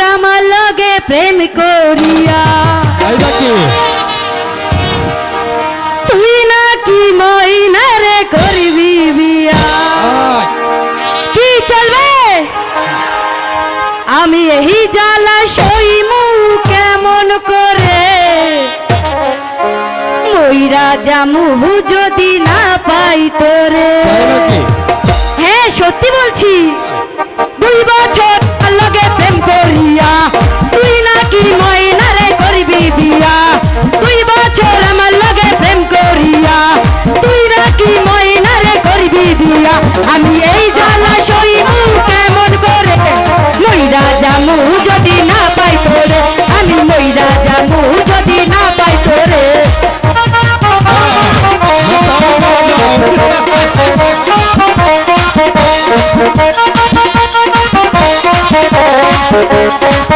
আমার লগে প্রেম করিয়া। তুই নাকি? মইনারে করিবি বিয়া। কি চলবে? আমি এই জ্বালা সইমু কেমন করে? মইরা জামু যদি না পাই তোরে। Thank you.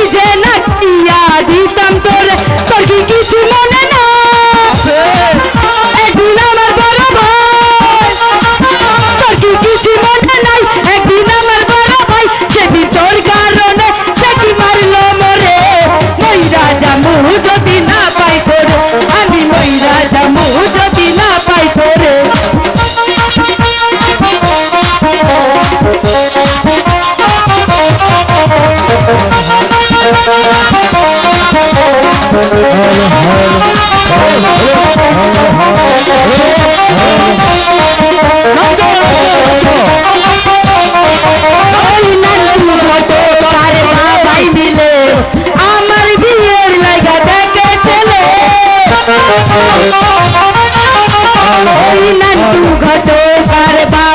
যদি না পাই তোর ঘটকার বা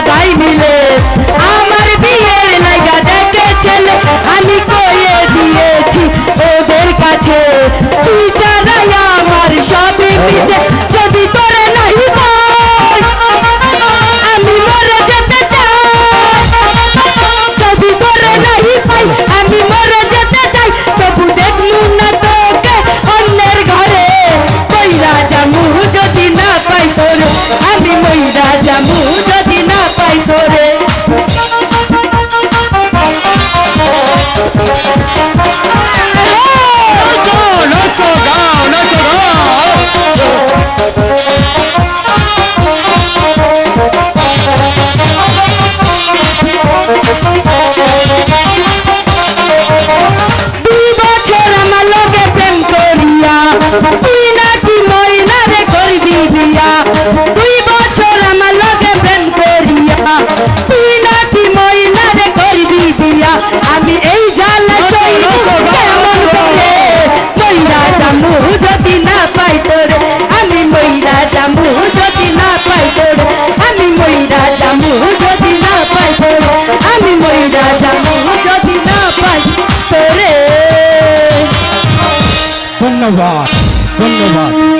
ধন্যবাদ। ধন্যবাদ।